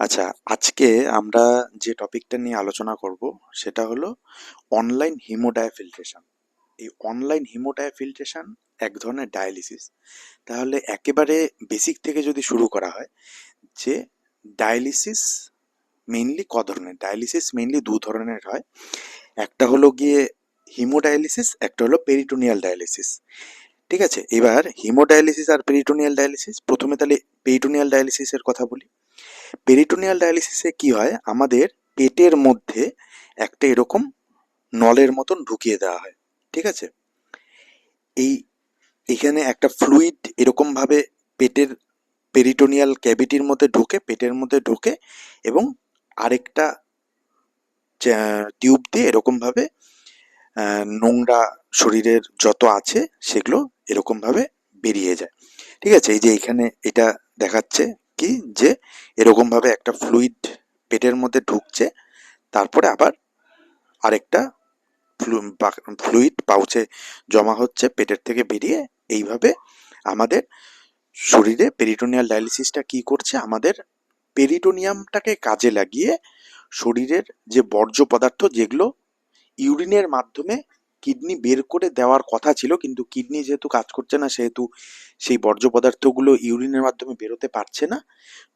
আচ্ছা আজকে আমরা যে টপিকটা নিয়ে আলোচনা করব সেটা হলো অনলাইন হিমোডায়াফিল্ট্রেশন এই অনলাইন হিমোডায়াফিল্ট্রেশন এক ধরনের ডায়ালিসিস তাহলে একেবারে বেসিক থেকে যদি শুরু করা হয়, যে ডায়ালিসিস মেইনলি ক ধরনের? ডায়ালিসিস মেইনলি দু ধরনের হয়। একটা হলো গিয়ে হিমোডায়ালিসিস একটা হলো পেরিটোনিয়াল ডায়ালিসিস ঠিক আছে? এবার হিমোডায়ালিসিস আর পেরিটোনিয়াল ডায়ালিসিস প্রথমে তাহলে পেরিটোনিয়াল ডায়ালিসিসের কথা বলি। পেরিটোনিয়াল ডায়ালিসিসে কি হয়? আমাদের পেটের মধ্যে একটা এরকম নলের মতন ঢুকিয়ে দেওয়া হয়। ঠিক আছে? এই এখানে একটা ফ্লুইড এরকম ভাবে পেটের পেরিটোনিয়াল ক্যাভিটির মধ্যে ঢুকে, পেটের মধ্যে ঢুকে এবং আরেকটা টিউব দিয়ে এরকম ভাবে নোংরা শরীরের যত আছে সেগুলো এরকম ভাবে বেরিয়ে যায়। ঠিক আছে? এই যে এখানে এটা দেখাচ্ছে কি? যে এরকম ভাবে একটা ফ্লুইড পেটের মধ্যে ঢুকছে, তারপরে আবার আরেকটা ফ্লুইড পাউচে জমা হচ্ছে পেটের থেকে বেরিয়ে। এইভাবে আমাদের শরীরে পেরিটোনিয়াল ডায়ালিসিসটা কি করছে? আমাদের পেরিটোনিয়ামটাকে কাজে লাগিয়ে শরীরের যে বর্জ্য পদার্থ যেগুলো ইউরিনের মাধ্যমে কিডনি বের করে দেওয়ার কথা ছিল, কিন্তু কিডনি যেহেতু কাজ করছে না, সেহেতু সেই বর্জ্য পদার্থগুলো ইউরিনের মাধ্যমে বেরোতে পারছে না।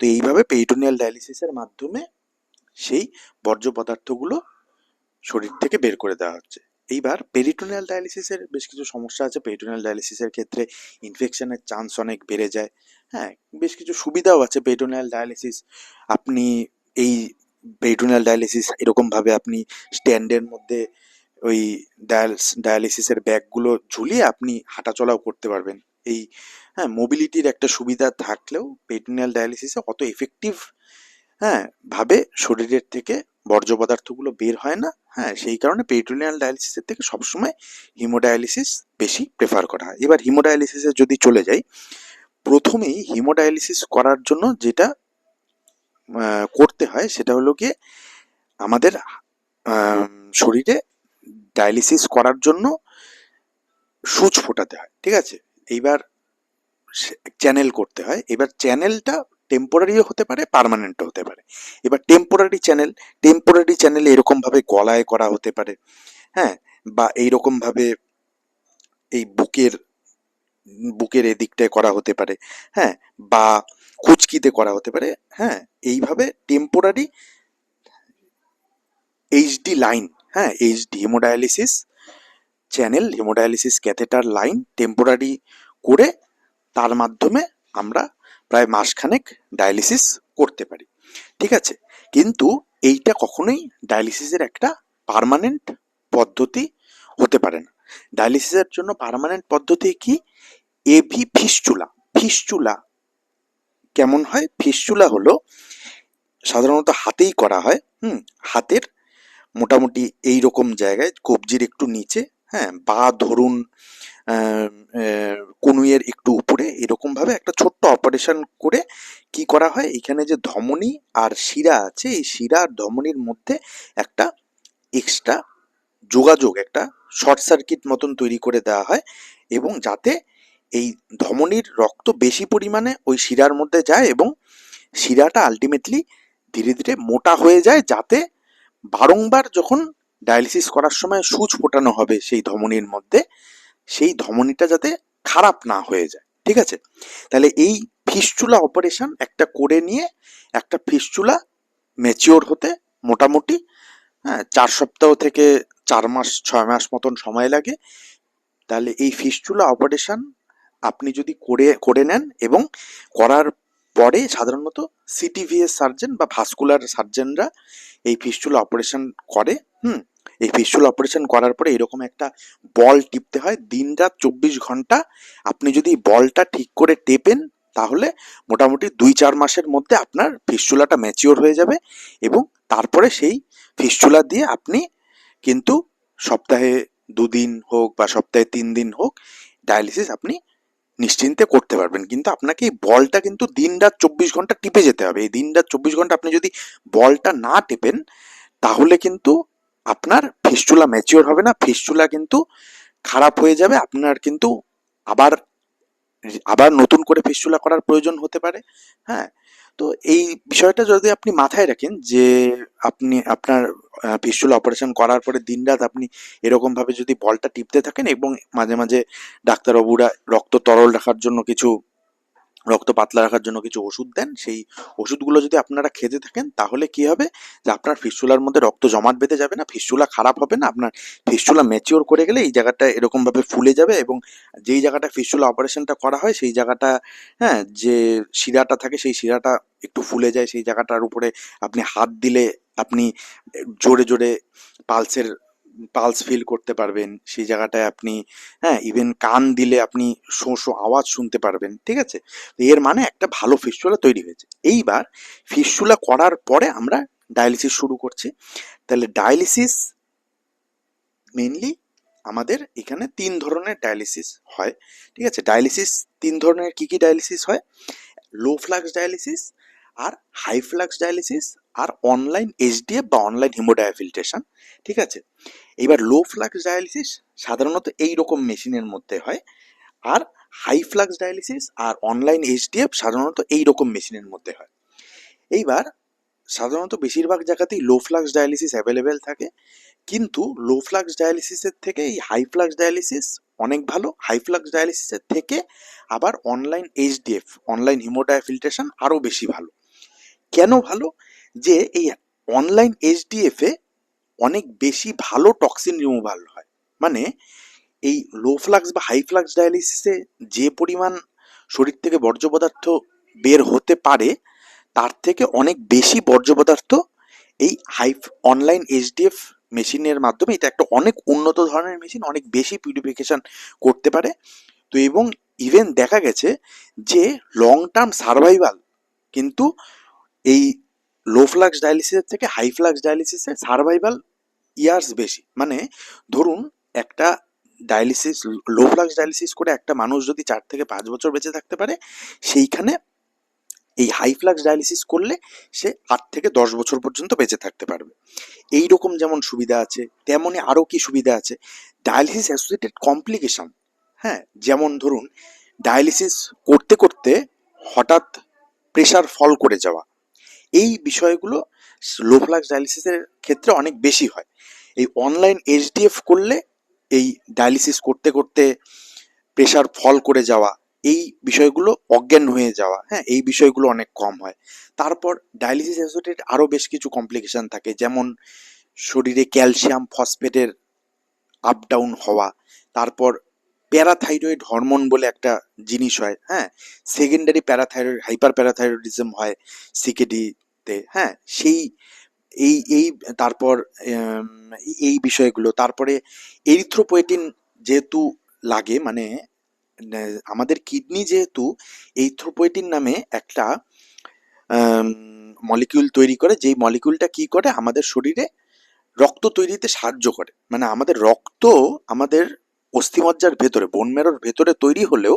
তো এইভাবে পেরিটোনিয়াল ডায়ালিসিসের মাধ্যমে সেই বর্জ্য পদার্থগুলো শরীর থেকে বের করে দেওয়া হচ্ছে। এইবার পেরিটোনিয়াল ডায়ালিসিসের বেশ কিছু সমস্যা আছে। পেরিটোনিয়াল ডায়ালিসিসের ক্ষেত্রে ইনফেকশনের চান্স অনেক বেড়ে যায়। হ্যাঁ বেশ কিছু সুবিধাও আছে পেরিটোনিয়াল ডায়ালিসিস আপনি এই পেরিটোনিয়াল ডায়ালিসিস এরকমভাবে আপনি স্ট্যান্ডের মধ্যে ওই ডায়ালস ডায়ালিসিসের ব্যাগগুলো ঝুলিয়ে আপনি হাঁটাচলাও করতে পারবেন। এই হ্যাঁ মোবিলিটির একটা সুবিধা থাকলেও পেরিটোনিয়াল ডায়ালিসিসে অত এফেক্টিভ হ্যাঁ ভাবে শরীরের থেকে বর্জ্য পদার্থগুলো বের হয় না। হ্যাঁ সেই কারণে পেরিটোনিয়াল ডায়ালিসিসের থেকে সবসময় হিমোডায়ালিসিস বেশি প্রেফার করা হয়। এবার হিমোডায়ালিসিসে যদি চলে যাই, প্রথমেই হিমোডায়ালিসিস করার জন্য যেটা করতে হয় সেটা হলো গিয়ে আমাদের শরীরে ডায়ালিসিস করার জন্য সুচ ফোটাতে হয়, ঠিক আছে? এইবার চ্যানেল করতে হয়, এবার চ্যানেলটা টেম্পোরারিও হতে পারে পারমানেন্টও হতে পারে। এবার টেম্পোরারি চ্যানেল টেম্পোরারি চ্যানেল এরকমভাবে গলায় করা হতে পারে হ্যাঁ? বা এইরকমভাবে এই বুকের বুকের এদিকটায় করা হতে পারে হ্যাঁ? বা কুচকিতে করা হতে পারে হ্যাঁ? এইভাবে টেম্পোরারি এইচডি লাইন হ্যাঁ HD hemodialysis channel hemodialysis catheter line temporary করে তার মাধ্যমে আমরা প্রায় মাসখানেক ডায়ালিসিস করতে পারি। ঠিক আছে? কিন্তু এইটা কখনোই ডায়ালিসিসের একটা পার্মানেন্ট পদ্ধতি হতে পারে না। ডায়ালিসিসের জন্য পার্মানেন্ট পদ্ধতি কি? এভি ফিস্চুলা ফিস্চুলা কেমন হয়? ফিস্চুলা হলো সাধারণত হাতেই করা হয়, হুম, হাতের মোটামুটি এই রকম জায়গায়, কবজির একটু নিচে হ্যাঁ বা ধরুন কনুইয়ের একটু উপরে এরকম ভাবে একটা ছোট্ট অপারেশন করে কি করা হয়? এখানে যে ধমনী আর শিরা আছে, এই শিরা আর ধমনীর মধ্যে একটা এক্সট্রা যোগাযোগ, একটা শর্ট সার্কিট মতন তৈরি করে দেওয়া হয় এবং যাতে এই ধমনীর রক্ত বেশি পরিমাণে ওই শিরার মধ্যে যায় এবং শিরাটা আলটিমেটলি ধীরে ধীরে মোটা হয়ে যায় যাতে বারংবার যখন ডায়ালিসিস করার সময় সুচ ফোটানো হবে সেই ধমনীর মধ্যে, সেই ধমনীটা যাতে খারাপ না হয়ে যায়, ঠিক আছে? তাহলে এই ফিস্চুলা অপারেশন একটা করে নিয়ে একটা ফিস্চুলা ম্যাচিওর হতে মোটামুটি হ্যাঁ চার সপ্তাহ থেকে চার মাস, ছয় মাস মতন সময় লাগে। তাহলে এই ফিস্চুলা অপারেশন আপনি যদি করে করে নেন এবং করার পরে সাধারণত সিটিভিএস সার্জন বা ভাস্কুলার সার্জনরা এই ফিস্চুলা অপারেশন করে, হুম? এই ফিস্চুলা অপারেশন করার পরে এরকম একটা বল টিপতে হয়। দিন রাত চব্বিশ ঘণ্টা আপনি যদি বলটা ঠিক করে টেপেন, তাহলে মোটামুটি দুই চার মাসের মধ্যে আপনার ফিস্চুলাটা ম্যাচিওর হয়ে যাবে এবং তারপরে সেই ফিস্চুলা দিয়ে আপনি কিন্তু সপ্তাহে দুদিন হোক বা সপ্তাহে তিন দিন হোক ডায়ালিসিস আপনি নিশ্চিন্তে করতে পারবেন। কিন্তু আপনাকে এই বলটা কিন্তু দিন রাত চব্বিশ ঘণ্টা টিপে যেতে হবে। এই দিন রাত চব্বিশ ঘণ্টা আপনি যদি বলটা না টেপেন, তাহলে কিন্তু আপনার ফিস্টুলা ম্যাচিওর হবে না, ফিস্টুলা কিন্তু খারাপ হয়ে যাবে, আপনার কিন্তু আবার আবার নতুন করে ফিস্টুলা করার প্রয়োজন হতে পারে। হ্যাঁ? তো এই বিষয়টা যদি আপনি মাথায় রাখেন যে আপনি, আপনার পিস্টুল অপারেশন করার পরে দিনরাত আপনি এরকমভাবে যদি বলটা টিপতে থাকেন এবং মাঝে মাঝে ডাক্তারবাবুরা রক্ত তরল রাখার জন্য কিছু রক্ত পাতলা রাখার জন্য কিছু ওষুধ দেন। সেই ওষুধগুলো যদি আপনারা খেতে থাকেন, তাহলে কি হবে? যে আপনার ফিস্টুলার মধ্যে রক্ত জমাট বেঁধে যাবে না, ফিস্টুলা খারাপ হবে না, আপনার ফিস্টুলা ম্যাচিওর করে গেলে এই জায়গাটা এরকমভাবে ফুলে যাবে এবং যেই জায়গাটা ফিস্টুলা অপারেশনটা করা হয়, সেই জায়গাটা হ্যাঁ যে শিরাটা থাকে, সেই শিরাটা একটু ফুলে যায়, সেই জায়গাটার উপরে আপনি হাত দিলে আপনি জোরে জোরে পালসের পালস ফিল করতে পারবেন, সেই জায়গাটায় আপনি হ্যাঁ ইভেন কান দিলে আপনি শো শো আওয়াজ শুনতে পারবেন, ঠিক আছে? এর মানে একটা ভালো ফিস্টুলা তৈরি হয়েছে। এইবার ফিস্টুলা করার পরে আমরা ডায়ালিসিস শুরু করছি। তাহলে ডায়ালিসিস মেনলি আমাদের এখানে তিন ধরনের ডায়ালিসিস হয়, ঠিক আছে? ডায়ালিসিস তিন ধরনের কি কি ডায়ালিসিস হয়? লো ফ্লাক্স ডায়ালিসিস আর হাই ফ্লাক্স ডায়ালিসিস আর অনলাইন এইচডিএফ বা অনলাইন হিমোডায়াফিল্ট্রেশন ঠিক আছে? এবার লো ফ্লাক্স ডায়ালিসিস সাধারণত এই রকম মেশিনের মধ্যে হয়, আর হাই ফ্লাক্স ডায়ালিসিস আর অনলাইন এইচডিএফ সাধারণত এই রকম মেশিনের মধ্যে হয়। এইবার সাধারণত বেশিরভাগ জায়গাতেই লো ফ্লাক্স ডায়ালিসিস অ্যাভেলেবেল থাকে, কিন্তু লো ফ্লাক্স ডায়ালিসিসের থেকে এই হাই ফ্লাক্স ডায়ালিসিস অনেক ভালো হাই ফ্লাক্স ডায়ালিসিসের থেকে আবার অনলাইন এইচডিএফ অনলাইন হিমোডায়াফিল্ট্রেশন আরও বেশি ভালো। কেন ভালো? যে এই অনলাইন এইচডিএফ অনেক বেশি ভালো টক্সিন রিমুভাল হয়। মানে এই লো ফ্লাক্স বা হাই ফ্লাক্স ডায়ালিসিসে যে পরিমাণ শরীর থেকে বর্জ্য পদার্থ বের হতে পারে, তার থেকে অনেক বেশি বর্জ্য পদার্থ এই হাই অনলাইন এইচডিএফ মেশিনের মাধ্যমে, এটা একটা অনেক উন্নত ধরনের মেশিন অনেক বেশি পিউরিফিকেশন করতে পারে। তো এবং ইভেন দেখা গেছে যে লং টার্ম সার্ভাইভাল কিন্তু এই লো ফ্লাক্স ডায়ালিসিসের থেকে হাই ফ্লাক্স ডায়ালিসিসের সার্ভাইভাল ইয়ার্স বেশি। মানে ধরুন, একটা ডায়ালিসিস লো ফ্লাক্স ডায়ালিসিস করে একটা মানুষ যদি চার থেকে পাঁচ বছর বেঁচে থাকতে পারে, সেইখানে এই হাই ফ্লাক্স ডায়ালিসিস করলে সে আট থেকে দশ বছর পর্যন্ত বেঁচে থাকতে পারবে। এই রকম যেমন সুবিধা আছে তেমনই আরও কি সুবিধা আছে? ডায়ালিসিস অ্যাসোসিয়েটেড কমপ্লিকেশন হ্যাঁ? যেমন ধরুন ডায়ালিসিস করতে করতে হঠাৎ প্রেশার ফল করে যাওয়া। এই বিষয়গুলো লো ফ্লাক্স ডায়ালিসিসের ক্ষেত্রে অনেক বেশি হয়। এই অনলাইন এইচডিএফ করলে এই ডায়ালিসিস করতে করতে প্রেশার ফল করে যাওয়া, এই বিষয়গুলো অজ্ঞান হয়ে যাওয়া হ্যাঁ এই বিষয়গুলো অনেক কম হয়। তারপর ডায়ালিসিস অ্যাসোসিয়েটেড আরও বেশ কিছু কমপ্লিকেশান থাকে, যেমন শরীরে ক্যালসিয়াম ফসফেটের আপ ডাউন হওয়া, তারপর প্যারাথাইরয়েড হরমোন বলে একটা জিনিস হয় হ্যাঁ? সেকেন্ডারি প্যারাথাইরয়েড হাইপার প্যারাথাইরয়েডিজম হয় সিকেডিতে হ্যাঁ? সেই, এই এই, তারপর এই বিষয়গুলো। তারপরে এরিথ্রোপোয়েটিন যেহেতু লাগে মানে আমাদের কিডনি যেহেতু এইথ্রোপোয়েটিন নামে একটা মলিকিউল তৈরি করে, যেই মলিকিউলটা কি করে? আমাদের শরীরে রক্ত তৈরিতে সাহায্য করে। মানে আমাদের রক্ত আমাদের অস্থিমজ্জার ভেতরে বোন মেরোর ভেতরে তৈরি হলেও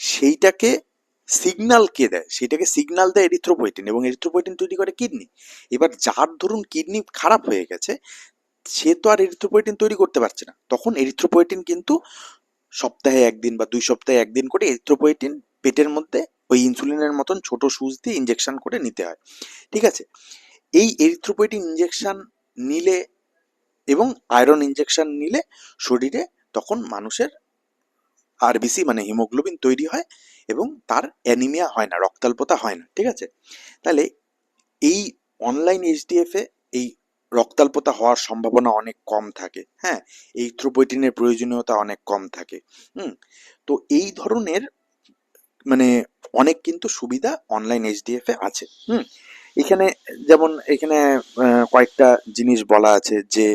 সেইটাকে সিগন্যাল কে দেয়? সেটাকে সিগন্যাল দেয় এরিথ্রোপোয়েটিন এবং এরিথ্রোপোয়েটিন তৈরি করে কিডনি এবার যার ধরুন কিডনি খারাপ হয়ে গেছে, সে তো আর এরিথ্রোপোয়েটিন তৈরি করতে পারছে না। তখন এরিথ্রোপোয়েটিন কিন্তু সপ্তাহে একদিন বা দুই সপ্তাহে একদিন করে এরিথ্রোপোয়েটিন পেটের মধ্যে ওই ইনসুলিনের মতন ছোট সুজ দিয়ে ইঞ্জেকশন করে নিতে হয়। ঠিক আছে? এই এরিথ্রোপোয়েটিন ইঞ্জেকশন নিলে এবং আয়রন ইঞ্জেকশন নিলে শরীরে তখন মানুষের আরবিসি মানে হিমোগ্লোবিন তৈরি হয় এবং তার অ্যানিমিয়া হয় না, রক্তাল্পতা হয় না, ঠিক আছে? তাহলে এই অনলাইন এইচডিএফ এই রক্তাল্পতা হওয়ার সম্ভাবনা অনেক কম থাকে হ্যাঁ? এই থ্রোপোয়েটিনের প্রয়োজনীয়তা অনেক কম থাকে, হুম? তো এই ধরনের মানে অনেক কিন্তু সুবিধা অনলাইন এইচডিএফ আছে, হুম? এখানে যেমন এখানে কয়েকটা জিনিস বলা আছে যে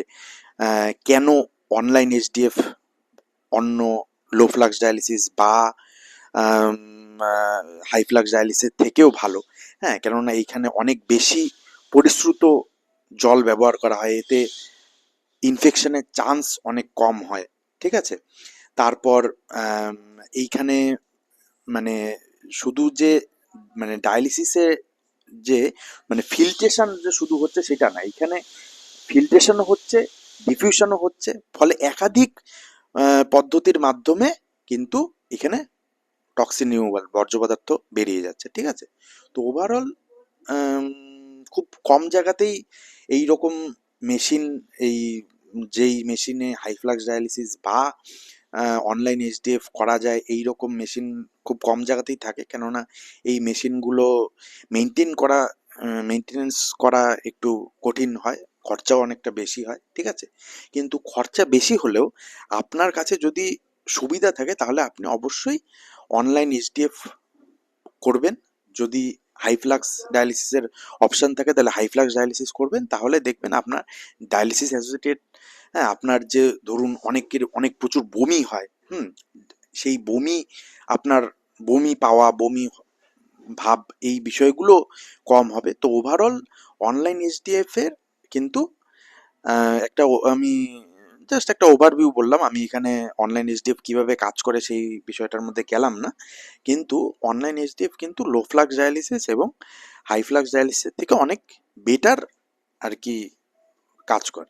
কেন অনলাইন এইচডিএফ অন্য লো ফ্লাক্স ডায়ালিসিস বা হাই ফ্লাক্স ডায়ালিসিস থেকেও ভালো। হ্যাঁ কেননা এইখানে অনেক বেশি পরিশ্রুত জল ব্যবহার করা হয়। এতে ইনফেকশনের চান্স অনেক কম হয়। ঠিক আছে? তারপর এইখানে মানে শুধু যে মানে ডায়ালিসিসে যে মানে ফিল্ট্রেশন যে শুধু হচ্ছে সেটা না। এখানে ফিল্ট্রেশনও হচ্ছে ডিফিউশনও হচ্ছে। ফলে একাধিক পদ্ধতির মাধ্যমে কিন্তু এখানে টক্সিন রিমুভাল বর্জ্য পদার্থ বেরিয়ে যাচ্ছে, ঠিক আছে? তো ওভারঅল খুব কম জায়গাতেই এই রকম মেশিন এই যেই মেশিনে হাইফ্লাক্স ডায়ালিসিস বা অনলাইন এইচডিএফ করা যায় এই রকম মেশিন খুব কম জায়গাতেই থাকে। কেননা এই মেশিনগুলো মেনটেন করা মেনটেনেন্স করা একটু কঠিন হয়। খরচাও অনেকটা বেশি হয়, ঠিক আছে? কিন্তু খরচা বেশি হলেও আপনার কাছে যদি সুবিধা থাকে তাহলে আপনি অবশ্যই অনলাইন এইচডিএফ করবেন। যদি হাইফ্লাক্স ডায়ালিসিসের অপশান থাকে তাহলে হাইফ্লাক্স ডায়ালিসিস করবেন। তাহলে দেখবেন আপনার ডায়ালিসিস অ্যাসোসিয়েটেড হ্যাঁ আপনার যে ধরুন অনেকের, অনেক প্রচুর বমি হয়, হুম, সেই বমি, আপনার বমি পাওয়া, বমি ভাব এই বিষয়গুলো কম হবে। তো ওভারঅল অনলাইন এইচডিএফ এর কিন্তু একটা আমি জাস্ট একটা ওভারভিউ বললাম। আমি এখানে অনলাইন এইচডিএফ কীভাবে কাজ করে সেই বিষয়টার মধ্যে গেলাম না। কিন্তু অনলাইন এইচডিএফ কিন্তু লো ফ্লাক্স ডায়ালিসিস এবং হাই ফ্লাক্স ডায়ালিসিসের থেকে অনেক বেটার আর কি কাজ করে।